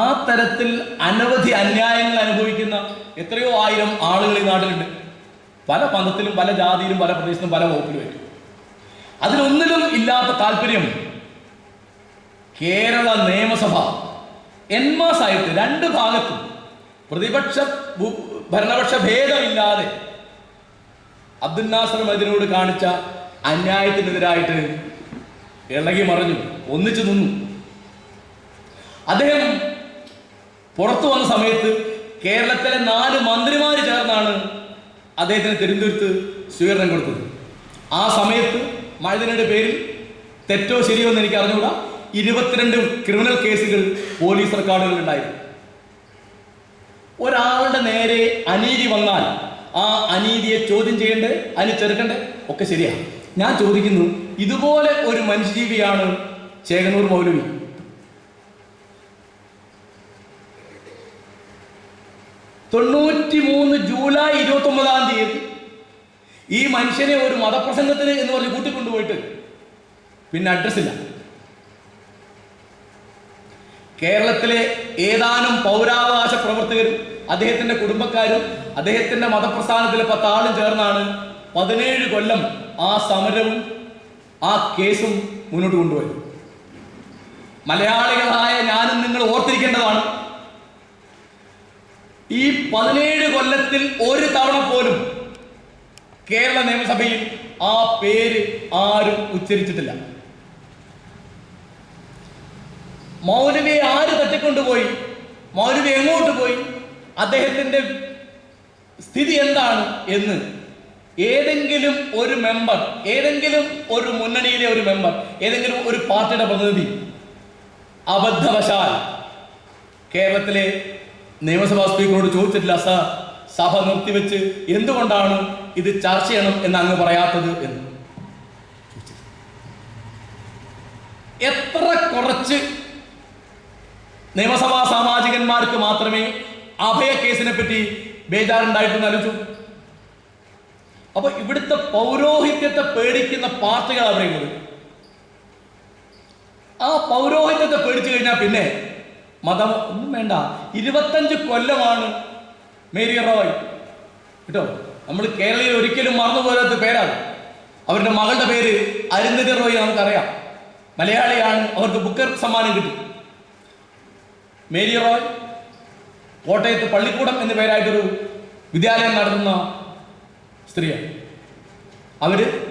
ആ തരത്തിൽ അനവധി അന്യായങ്ങൾ അനുഭവിക്കുന്ന എത്രയോ ആയിരം ആളുകൾ ഈ നാട്ടിലുണ്ട്. പല പന്തത്തിലും പല ജാതിയിലും പല പ്രദേശത്തും പല വകുപ്പിലുമായിട്ട് അതിലൊന്നിലും ഇല്ലാത്ത താല്പര്യം കേരള നിയമസഭ. എൻമാസായിട്ട് രണ്ട് ഭാഗത്തും പ്രതിപക്ഷ ഭരണപക്ഷ ഭേദമില്ലാതെ അബ്ദുൽ നാസർ മദിനോട് കാണിച്ച അന്യായത്തിനെതിരായിട്ട് ഇളകി മറിഞ്ഞു ഒന്നിച്ചു നിന്നു. അദ്ദേഹം പുറത്തു വന്ന സമയത്ത് കേരളത്തിലെ നാല് മന്ത്രിമാർ ചേർന്നാണ് അദ്ദേഹത്തിന് തിരുവനന്തപുരത്ത് സ്വീകരണം കൊടുത്തത്. ആ സമയത്ത് മഴദിനയുടെ പേരിൽ തെറ്റോ ശരിയോ എന്ന് എനിക്ക് അറിഞ്ഞുകൂടാ. ഇരുപത്തിരണ്ട് ക്രിമിനൽ കേസുകൾ പോലീസ് റെക്കോർഡുകളിൽ ഉണ്ടായിരുന്നു. ഒരാളുടെ നേരെ അനീതി വന്നാൽ ആ അനീതിയെ ചോദ്യം ചെയ്യണ്ടേ അതിന് ചെറുക്കണ്ടേ? ഒക്കെ ശരിയാണ് ഞാൻ ചോദിക്കുന്നു ഇതുപോലെ ഒരു മനുഷ്യജീവിയാണ് ചേകനൂർ മൗലവി. തൊണ്ണൂറ്റി മൂന്ന് ജൂലൈ ഇരുപത്തി ഒമ്പതാം തീയതി ഈ മനുഷ്യനെ ഒരു മതപ്രസംഗത്തിന് എന്ന് പറഞ്ഞ് കൂട്ടിക്കൊണ്ടുപോയിട്ട് പിന്നെ അഡ്രസ്സില്ല കേരളത്തിലെ ഏതാനും പൗരാവകാശ പ്രവർത്തകരും അദ്ദേഹത്തിന്റെ കുടുംബക്കാരും അദ്ദേഹത്തിന്റെ മതപ്രസ്ഥാനത്തിലെ പത്താളും ചേർന്നാണ് പതിനേഴ് കൊല്ലം ആ സമരവും ആ കേസും മുന്നോട്ട് കൊണ്ടുപോയത്. മലയാളികളായ ഞാനും നിങ്ങൾ ഓർത്തിരിക്കേണ്ടതാണ്. ഈ പതിനേഴ് കൊല്ലത്തിൽ ഒരു തവണ പോലും കേരള നിയമസഭയിൽ ആ പേര് ആരും ഉച്ചരിച്ചിട്ടില്ല. മൗലവിയെ ആര് തട്ടിക്കൊണ്ടുപോയി? മൗലവി എങ്ങോട്ട് പോയി? അദ്ദേഹത്തിന്റെ സ്ഥിതി എന്താണ് എന്ന് ഏതെങ്കിലും ഒരു മെമ്പർ ഏതെങ്കിലും ഒരു മുന്നണിയിലെ ഒരു മെമ്പർ ഏതെങ്കിലും ഒരു പാർട്ടിയുടെ പ്രതിനിധി അബദ്ധവശാൽ കേരളത്തിലെ നിയമസഭാ സ്പീക്കറോട് ചോദിച്ചിട്ടില്ല സാർ സഭ നിർത്തിവെച്ച് എന്തുകൊണ്ടാണ് ഇത് ചർച്ച ചെയ്യണം എന്ന് അങ്ങ് പറയാത്തത് എന്ന്? എത്ര കുറച്ച് നിയമസഭാ സാമാജികന്മാർക്ക് മാത്രമേ അഭയ കേസിനെ പറ്റി ബേജാറുണ്ടായിട്ടെന്ന് ആലോചിച്ചു അപ്പൊ ഇവിടുത്തെ പൗരോഹിത്യത്തെ പേടിക്കുന്ന പാർട്ടികളാണ് പറയുന്നത് ആ പൗരോഹിത്യത്തെ പേടിച്ചു കഴിഞ്ഞാൽ പിന്നെ മതം ഒന്നും വേണ്ട. ഇരുപത്തഞ്ച് കൊല്ലമാണ് മേരി റോയ്. കേട്ടോ? നമ്മൾ കേരളയിൽ ഒരിക്കലും മറന്നുപോരാത്ത പേരാണ്. അവരുടെ മകളുടെ പേര് അരുന്ധതി റോയ് നമുക്കറിയാം. മലയാളിയാണ്. അവർക്ക് ബുക്കർ സമ്മാനം കിട്ടി. മേരി റോയ് കോട്ടയത്ത് പള്ളിക്കൂടം എന്ന പേരായിട്ടൊരു വിദ്യാലയം നടത്തുന്ന സ്ത്രീയാണ്. അവർ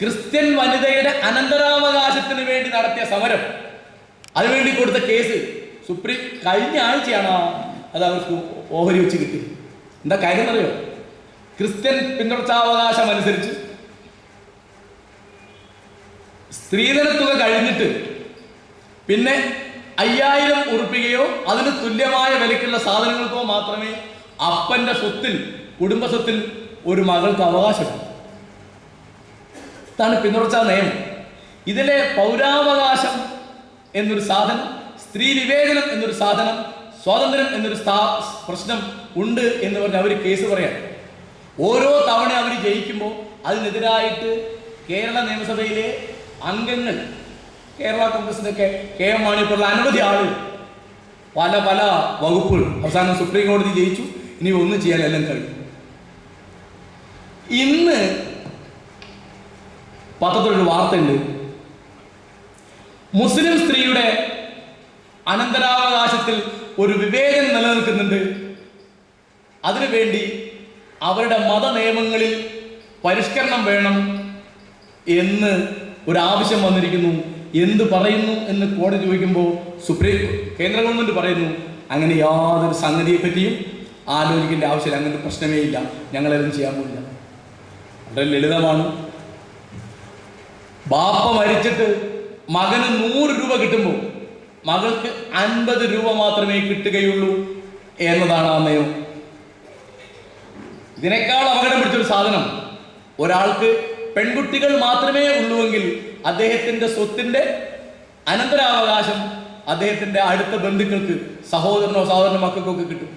ക്രിസ്ത്യൻ വനിതയുടെ അനന്തരാവകാശത്തിന് വേണ്ടി നടത്തിയ സമരം. അതിനുവേണ്ടി കൊടുത്ത കേസ് സുപ്രീം കഴിഞ്ഞ ആഴ്ചയാണ്? അത് അവർക്ക് ഓഹരി വെച്ച് കിട്ടി. എന്താ കാര്യം എന്നറിയോ? ക്രിസ്ത്യൻ പിന്തുടർച്ചാവകാശം അനുസരിച്ച് സ്ത്രീധന തുക കഴിഞ്ഞിട്ട് പിന്നെ അയ്യായിരം ഉറുപ്പികയോ അതിന് തുല്യമായ വിലക്കുള്ള സാധനങ്ങൾക്കോ മാത്രമേ അപ്പന്റെ സ്വത്തിൽ കുടുംബ സ്വത്തിൽ ഒരു മകൾക്ക് അവകാശമുള്ളൂ. ഇതാണ് പിന്തുടർച്ചാ നിയമം. ഇതിലെ പൗരാവകാശം എന്നൊരു സാധനം സ്ത്രീ വിവേചനം എന്നൊരു സാധനം സ്വാതന്ത്ര്യം എന്നൊരു പ്രശ്നം ഉണ്ട് എന്ന് പറഞ്ഞ് അവർ കേസ് പറയാം ഓരോ തവണ അവർ ജയിക്കുമ്പോൾ അതിനെതിരായിട്ട് കേരള നിയമസഭയിലെ അംഗങ്ങൾ കേരള കോൺഗ്രസിന്റെ ഒക്കെ കെ എം മാണി പോലുള്ള അനവധി ആളുകൾ പല പല വകുപ്പുകൾ അവസാനം സുപ്രീം കോടതി ജയിച്ചു ഇനി ഒന്നും ചെയ്യാൻ എല്ലാം കഴിയും. ഇന്ന് പത്രത്തിലൊരു വാർത്തയുണ്ട്. മുസ്ലിം സ്ത്രീയുടെ അനന്തരാവകാശത്തിൽ ഒരു വിവേചനം നിലനിൽക്കുന്നുണ്ട്. അതിനുവേണ്ടി അവരുടെ മത നിയമങ്ങളിൽ പരിഷ്കരണം വേണം എന്ന് ഒരു ആവശ്യം വന്നിരിക്കുന്നു. എന്ത് പറയുന്നു എന്ന് കോടതി ചോദിക്കുമ്പോൾ സുപ്രീം കേന്ദ്ര ഗവൺമെന്റ് പറയുന്നു അങ്ങനെ യാതൊരു സംഗതിയെ പറ്റിയും ആലോചിക്കേണ്ട ആവശ്യമില്ല. അങ്ങനെ ഒരു പ്രശ്നമേ ഇല്ല. ഞങ്ങളെല്ലാം ചെയ്യാൻ പോകില്ല വളരെ ലളിതമാണ്. ബാപ്പ മരിച്ചിട്ട് മകന് നൂറ് രൂപ കിട്ടുമ്പോൾ മകൾക്ക് അൻപത് രൂപ മാത്രമേ കിട്ടുകയുള്ളൂ എന്നതാണ് ആ നിയമം. ഇതിനേക്കാൾ അപകടം പിടിച്ചൊരു സാധനം ഒരാൾക്ക് പെൺകുട്ടികൾ മാത്രമേ ഉള്ളൂവെങ്കിൽ അദ്ദേഹത്തിന്റെ സ്വത്തിന്റെ അനന്തരാവകാശം അദ്ദേഹത്തിന്റെ അടുത്ത ബന്ധുക്കൾക്ക് സഹോദരനോ സഹോദരനോ മക്കൾക്കൊക്കെ കിട്ടും.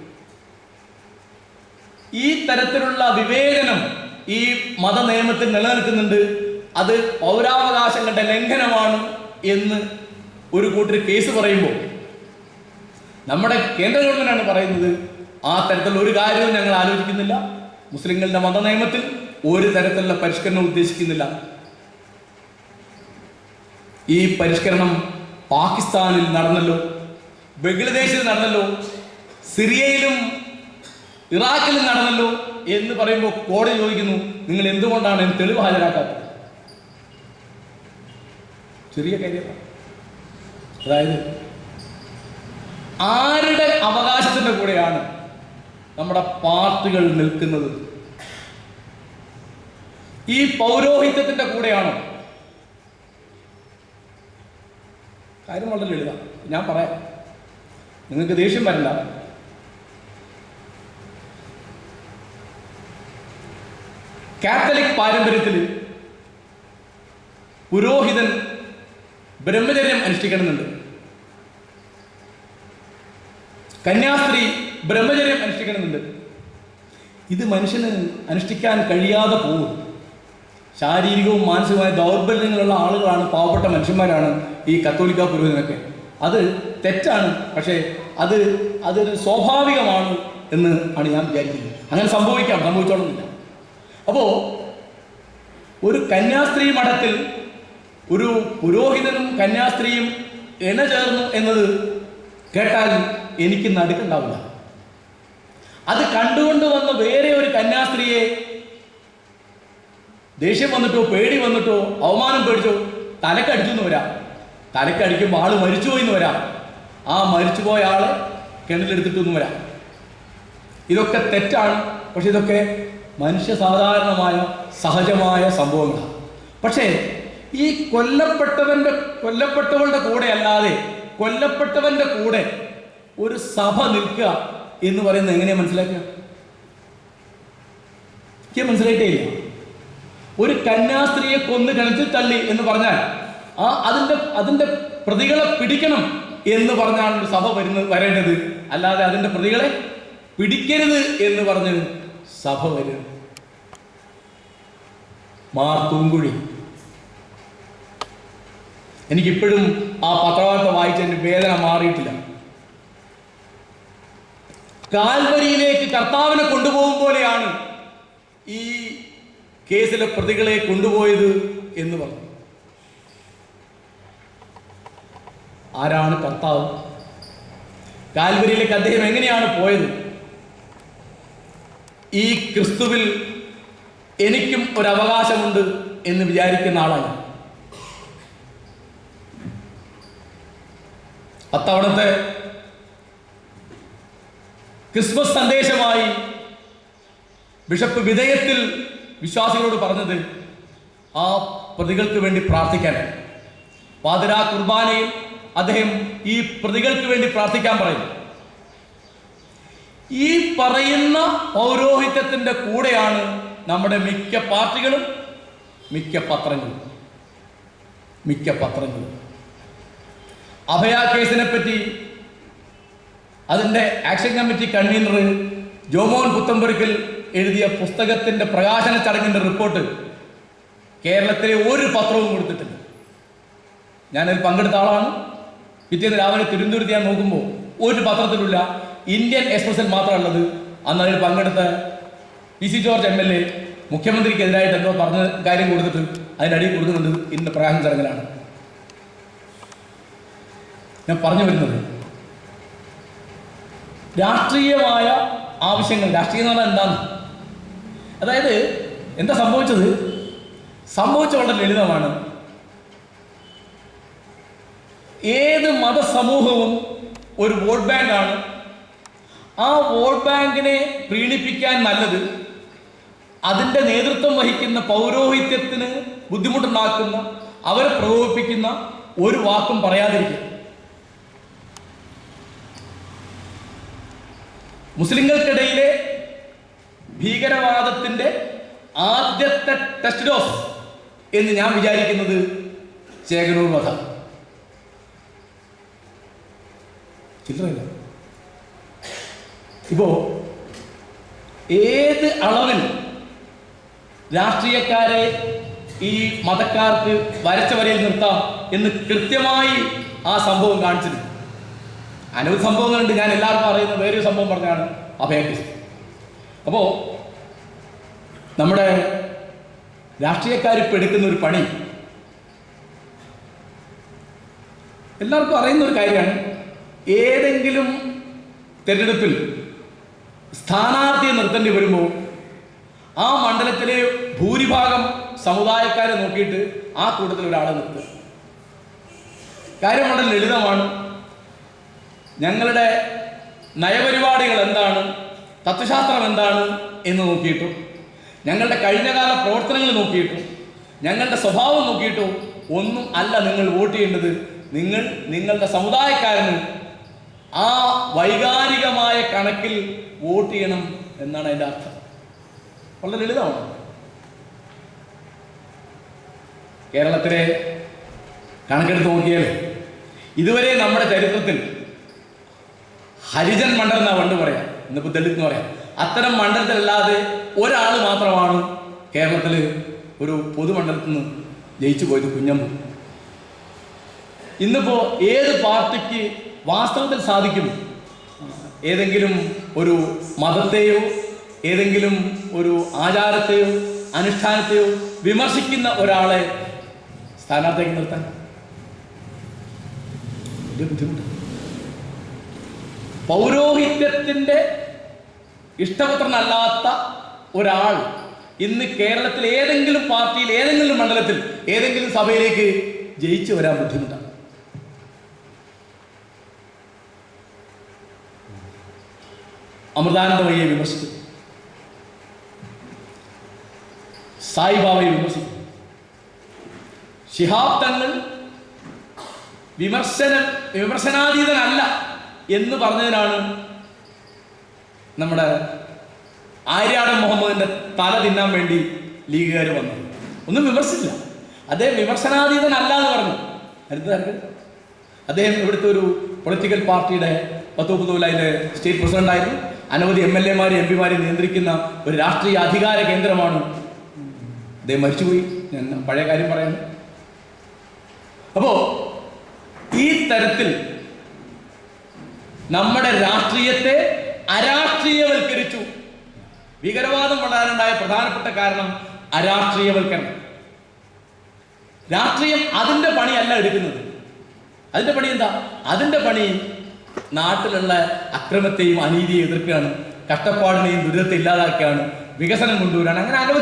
ഈ തരത്തിലുള്ള വിവേചനം ഈ മത നിയമത്തിൽ നിലനിൽക്കുന്നുണ്ട്. അത് പൗരാവകാശങ്ങളുടെ ലംഘനമാണ്. എന്ന് ഒരു കൂട്ടർ കേസ് പറയുമ്പോൾ നമ്മുടെ കേന്ദ്ര ഗവൺമെന്റാണ് പറയുന്നത് ആ തരത്തിലുള്ള ഒരു കാര്യവും ഞങ്ങൾ ആലോചിക്കുന്നില്ല. മുസ്ലിങ്ങളുടെ മതനിയമത്തിൽ ഒരു തരത്തിലുള്ള പരിഷ്കരണം ഉദ്ദേശിക്കുന്നില്ല. ഈ പരിഷ്കരണം പാകിസ്ഥാനിൽ നടന്നല്ലോ ബംഗ്ലാദേശിൽ നടന്നല്ലോ സിറിയയിലും ഇറാഖിലും നടന്നല്ലോ എന്ന് പറയുമ്പോൾ കോടതി ചോദിക്കുന്നു നിങ്ങൾ എന്തുകൊണ്ടാണ് തെളിവ് ഹാജരാക്കാത്തത്? ചെറിയ കാര്യമാണ് അതായത് ആരുടെ അവകാശത്തിന്റെ കൂടെയാണ് നമ്മുടെ പാർട്ടികൾ നിൽക്കുന്നത്? ഈ പൗരോഹിത്യത്തിന്റെ കൂടെയാണോ? കാര്യം വളരെ ലളിതം. ഞാൻ പറയാം. നിങ്ങൾക്ക് ദേഷ്യം വരില്ല. കാത്തലിക് പാരമ്പര്യത്തിൽ പുരോഹിതൻ ബ്രഹ്മചര്യം അനുഷ്ഠിക്കണമെന്നുണ്ട്. കന്യാസ്ത്രീ ബ്രഹ്മചര്യം അനുഷ്ഠിക്കണമെന്നുണ്ട്. ഇത് മനുഷ്യന് അനുഷ്ഠിക്കാൻ കഴിയാതെ പോകും. ശാരീരികവും മാനസികവുമായ ദൗർബല്യങ്ങളുള്ള ആളുകളാണ് പാവപ്പെട്ട മനുഷ്യന്മാരാണ് ഈ കത്തോലിക്ക പുരോഹിതനൊക്കെ. അത് തെറ്റാണ് പക്ഷേ അത് അതൊരു സ്വാഭാവികമാണ് എന്ന് ആണ് ഞാൻ വിചാരിക്കുന്നത്. അങ്ങനെ സംഭവിക്കാം സംഭവിച്ചോളുന്നില്ല. അപ്പോൾ ഒരു കന്യാസ്ത്രീ മഠത്തിൽ ഒരു പുരോഹിതനും കന്യാസ്ത്രീയും എന ചേർന്നു എന്നത് കേട്ടാൽ എനിക്ക് നടുക്കുണ്ടാവില്ല. അത് കണ്ടുകൊണ്ട് വന്ന വേറെ ഒരു കന്യാസ്ത്രീയെ ദേഷ്യം വന്നിട്ടോ പേടി വന്നിട്ടോ അവമാനം പേടിച്ചോ തലക്കടിച്ചു എന്ന് വരാം. തലക്കടിക്കുമ്പോൾ ആൾ മരിച്ചുപോയി എന്ന് വരാം. ആ മരിച്ചുപോയ ആളെ കിണറ്റിലെടുത്തിട്ടൊന്നും വരാം. ഇതൊക്കെ തെറ്റാണ്. പക്ഷെ ഇതൊക്കെ മനുഷ്യ സാധാരണമായ സഹജമായ സംഭവങ്ങളാണ്. പക്ഷേ ഈ കൊല്ലപ്പെട്ടവന്റെ കൊല്ലപ്പെട്ടവളുടെ കൂടെ അല്ലാതെ കൊല്ലപ്പെട്ടവന്റെ കൂടെ ഒരു സഭ നിൽക്കുക എന്ന് പറയുന്നത് എങ്ങനെയാ മനസ്സിലാക്കുക? മനസ്സിലായിട്ടേ ഇല്ല ഒരു കന്യാസ്ത്രീയെ കൊന്ന് കിണറ്റിൽ തള്ളി എന്ന് പറഞ്ഞാൽ ആ അതിന്റെ അതിന്റെ പ്രതികളെ പിടിക്കണം എന്ന് പറഞ്ഞാണ് ഒരു സഭ വരുന്നത് വരേണ്ടത്. അല്ലാതെ അതിന്റെ പ്രതികളെ പിടിക്കരുത് എന്ന് പറഞ്ഞ് സഭ വരുന്നത് മാർ തൂങ്കുഴി എനിക്കിപ്പോഴും ആ പത്രവാർത്ത വായിച്ചതിന്റെ വേദന മാറിയിട്ടില്ല. കാൽവരിയിലേക്ക് കർത്താവിനെ കൊണ്ടുപോകും പോലെയാണ് ഈ കേസിലെ പ്രതികളെ കൊണ്ടുപോയത് എന്ന് പറഞ്ഞു. ആരാണ് കർത്താവ്? കാൽവരിയിലേക്ക് അദ്ദേഹം എങ്ങനെയാണ് പോയത്? ഈ ക്രിസ്തുവിൽ എനിക്കും ഒരു എന്ന് വിചാരിക്കുന്ന ആളാണ് അത്തവണത്തെ ക്രിസ്മസ് സന്ദേശമായി ബിഷപ്പ് വിധേയത്തിൽ വിശ്വാസികളോട് പറഞ്ഞത് ആ പ്രതികൾക്ക് വേണ്ടി പ്രാർത്ഥിക്കാൻ. പാതിരാ കുർബാനയിൽ അദ്ദേഹം ഈ പ്രതികൾക്ക് വേണ്ടി പ്രാർത്ഥിക്കാൻ പറയുന്നു. ഈ പറയുന്ന പൗരോഹിത്യത്തിന്റെ കൂടെയാണ് നമ്മുടെ മിക്ക പാർട്ടികളും മിക്ക പത്രങ്ങളും മിക്ക പത്രങ്ങളും. അഭയ കേസിനെ പറ്റി അതിന്റെ action committee convener Jomon Puthenpurackal എഴുതിയ പുസ്തകത്തിന്റെ പ്രകാശന ചടങ്ങിന്റെ റിപ്പോർട്ട് കേരളത്തിലെ ഒരു പത്രവും കൊടുത്തിട്ടില്ല. ഞാനതിൽ പങ്കെടുത്ത ആളാണ്. പിറ്റേന്ന് രാവിലെ തിരുവനന്തപുരത്ത് ഞാൻ നോക്കുമ്പോൾ ഒരു പത്രത്തിലുള്ള ഇന്ത്യൻ എക്സ്പ്രസിൽ മാത്രമുള്ളത്. അന്ന് അതിൽ പങ്കെടുത്ത P C George M L A മുഖ്യമന്ത്രിക്കെതിരായിട്ട് എന്തോ പറഞ്ഞ കാര്യം കൊടുത്തിട്ട് അടിയിൽ കൊടുക്കുന്നുണ്ട്. ഇന്ന് പ്രകാശന ചടങ്ങിലാണ്. ഞാൻ പറഞ്ഞു വരുന്നത്. രാഷ്ട്രീയമായ ആവശ്യങ്ങൾ രാഷ്ട്രീയം എന്ന് പറഞ്ഞാൽ എന്താണ്? അതായത് എന്താ സംഭവിച്ചത്? സംഭവിച്ച വളരെ ലളിതമാണ്. ഏത് മതസമൂഹവും ഒരു വോട്ട് ബാങ്കാണ്. ആ വോട്ട് ബാങ്കിനെ പ്രീണിപ്പിക്കാൻ നല്ലത് അതിന്റെ നേതൃത്വം വഹിക്കുന്ന പൗരോഹിത്യത്തിന് ബുദ്ധിമുട്ടുണ്ടാക്കുന്ന അവരെ പ്രകോപിപ്പിക്കുന്ന ഒരു വാക്കും പറയാതിരിക്കുക. മുസ്ലിങ്ങൾക്കിടയിലെ ഭീകരവാദത്തിന്റെ ആദ്യത്തെ ടെസ്റ്റ് ഡോസ് എന്ന് ഞാൻ വിചാരിക്കുന്നത് ചേകനൂർ വധ ചിത്രമില്ല ഇപ്പോ ഏത് അളവിൽ രാഷ്ട്രീയക്കാരെ ഈ മതക്കാർക്ക് വരച്ച വരയിൽ നിർത്താം എന്ന് കൃത്യമായി ആ സംഭവം കാണിച്ചിരുന്നു അനവധി സംഭവങ്ങളുണ്ട്. ഞാൻ എല്ലാവർക്കും അറിയുന്ന വേറൊരു സംഭവം പറഞ്ഞാണ് അഭയ അപ്പോൾ നമ്മുടെ രാഷ്ട്രീയക്കാർ ഇപ്പം എടുക്കുന്ന ഒരു പണി. എല്ലാവർക്കും അറിയുന്ന ഒരു കാര്യമാണ്. ഏതെങ്കിലും തിരഞ്ഞെടുപ്പിൽ സ്ഥാനാർത്ഥിയെ നിർത്തേണ്ടി വരുമ്പോൾ ആ മണ്ഡലത്തിലെ ഭൂരിഭാഗം സമുദായക്കാരെ നോക്കിയിട്ട് ആ കൂട്ടത്തിൽ ഒരാളെ നിർത്തുക. കാര്യം വളരെ ലളിതമാണ്. ഞങ്ങളുടെ നയപരിപാടികൾ എന്താണ്? തത്വശാസ്ത്രം എന്താണ് എന്ന് നോക്കിയിട്ടും ഞങ്ങളുടെ കഴിഞ്ഞകാല പ്രവർത്തനങ്ങൾ നോക്കിയിട്ടും ഞങ്ങളുടെ സ്വഭാവം നോക്കിയിട്ടും ഒന്നും അല്ല നിങ്ങൾ വോട്ട് ചെയ്യേണ്ടത്. നിങ്ങൾ നിങ്ങളുടെ സമുദായക്കാരന് ആ വൈകാരികമായ കണക്കിൽ വോട്ട് ചെയ്യണം എന്നാണ് അതിന്റെ അർത്ഥം. വളരെ ലളിതമാണ്. കേരളത്തിലെ കണക്കെടുത്ത് നോക്കിയാൽ ഇതുവരെ നമ്മുടെ ചരിത്രത്തിൽ ഹരിജൻ മണ്ഡലം എന്നാ പണ്ട് പറയാം. ഇന്നിപ്പോ ദളിത് എന്ന് പറയാം. അത്തരം മണ്ഡലത്തിലല്ലാതെ ഒരാൾ മാത്രമാണ് കേരളത്തിൽ ഒരു പൊതുമണ്ഡലത്തിൽ നിന്ന് ജയിച്ചു പോയത് കുഞ്ഞമ്മ. ഇന്നിപ്പോ ഏത് പാർട്ടിക്ക് വാസ്തവത്തിൽ സാധിക്കും? ഏതെങ്കിലും ഒരു മതത്തെയോ ഏതെങ്കിലും ഒരു ആചാരത്തെയോ അനുഷ്ഠാനത്തെയോ വിമർശിക്കുന്ന ഒരാളെ സ്ഥാനാർത്ഥിക്ക് നിർത്താൻ. ബുദ്ധിമുട്ട് പൗരോഹിത്യത്തിന്റെ ഇഷ്ടപുത്രനല്ലാത്ത ഒരാൾ ഇന്ന് കേരളത്തിൽ ഏതെങ്കിലും പാർട്ടിയിൽ ഏതെങ്കിലും മണ്ഡലത്തിൽ ഏതെങ്കിലും സഭയിലേക്ക് ജയിച്ചു വരാൻ ബുദ്ധിമുട്ടാണ്. അമൃതാനന്ദമയെ വിമർശിക്കും. സായിബാബയെ വിമർശിക്കും. ശിഹാബ് തങ്ങൾ വിമർശന വിമർശനാതീതനല്ല. എന്ന് പറഞ്ഞതിനാണ് നമ്മുടെ ആര്യാടൻ മുഹമ്മദിന്റെ തല തിന്നാൻ വേണ്ടി ലീഗുകാർ വന്നത്. ഒന്നും വിമർശിച്ചില്ല. അദ്ദേഹം വിമർശനാതീതനല്ല എന്ന് പറഞ്ഞു. അടുത്തതാർക്ക് അദ്ദേഹം ഇവിടുത്തെ ഒരു പൊളിറ്റിക്കൽ പാർട്ടിയുടെ പത്ത് മുപ്പത് സ്റ്റേറ്റ് പ്രസിഡന്റായിരുന്നു അനവധി എം എൽ എമാരും എം പിമാരെ നിയന്ത്രിക്കുന്ന ഒരു രാഷ്ട്രീയ അധികാര കേന്ദ്രമാണ്. അദ്ദേഹം മരിച്ചുപോയി. ഞാൻ പഴയ കാര്യം പറയുന്നു. അപ്പോ ഈ തരത്തിൽ നമ്മുടെ രാഷ്ട്രീയത്തെ അരാഷ്ട്രീയവൽക്കരിച്ചു. ഭീകരവാദം വളരാനുണ്ടായ പ്രധാനപ്പെട്ട കാരണം അരാഷ്ട്രീയവൽക്കരണം. രാഷ്ട്രീയം അതിന്റെ പണിയല്ല എടുക്കുന്നത്. അതിന്റെ പണി എന്താ? അതിന്റെ പണി നാട്ടിലുള്ള അക്രമത്തെയും അനീതിയെയും എതിർക്കുകയാണ്. കഷ്ടപ്പാടിനെയും ദുരിതത്തെ ഇല്ലാതാക്കുകയാണ്. വികസനം കൊണ്ടുവരാണ് അങ്ങനെ അനവധി